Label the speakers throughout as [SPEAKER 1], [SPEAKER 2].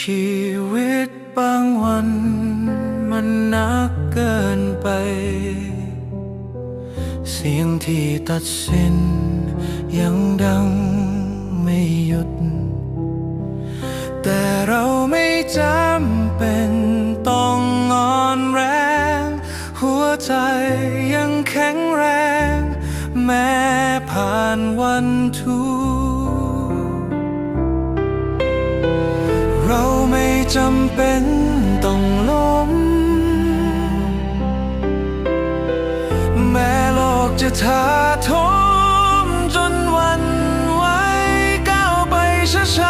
[SPEAKER 1] ชีวิตบางวัน มันนักเกินไป เสียงที่ตัดสิน ยังดังไม่หยุด แต่เราไม่จำเป็นต้องอ่อนแรง หัวใจยังแข็งแรง แม้ผ่านวันทุก จำเป็นต้องล้ม แม้โลกจะท้าทมจนวันไหวก้าวไปช้า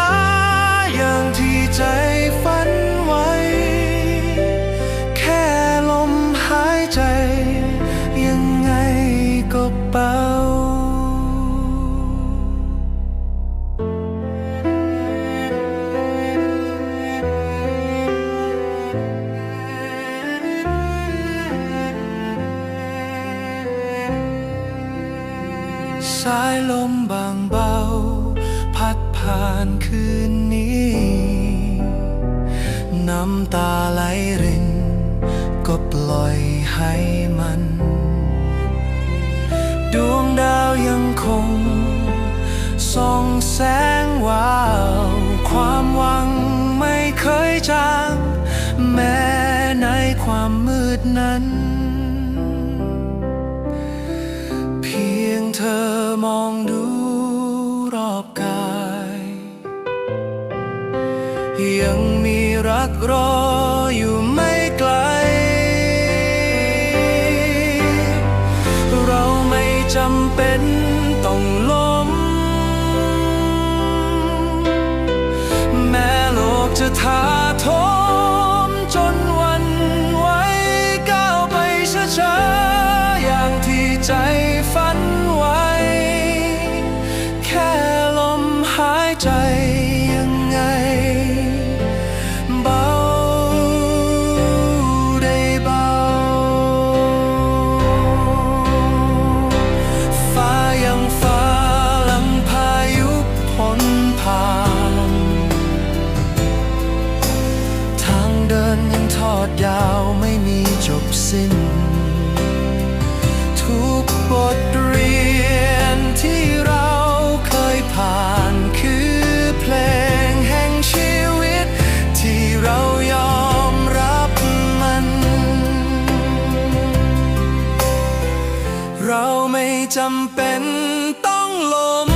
[SPEAKER 1] สายลมบางเบา พัดผ่านคืนนี้ น้ำตาไหลริน ก็ปล่อยให้มัน ดวงดาวยังคงส่องแสงวาว ความหวังไม่เคยจาง แม้ในความมืดนั้น ธอมองดูรอบกาย ยังมีรักรออยู่ไม่ไกล เราไม่จำเป็นต้องล้ม แม้โลกจะท้าทมจนวันไหวก้าวไปช้าๆอย่างที่ใจฝัน ใจยังไง เบาได้เบา ฟ้ายังฟ้าลังพายุพ้นผ่าน ทางเดินยังทอดยาวไม่มีจบสิ้น ทุกบทเรีย เราไม่จำเป็นต้องล้ม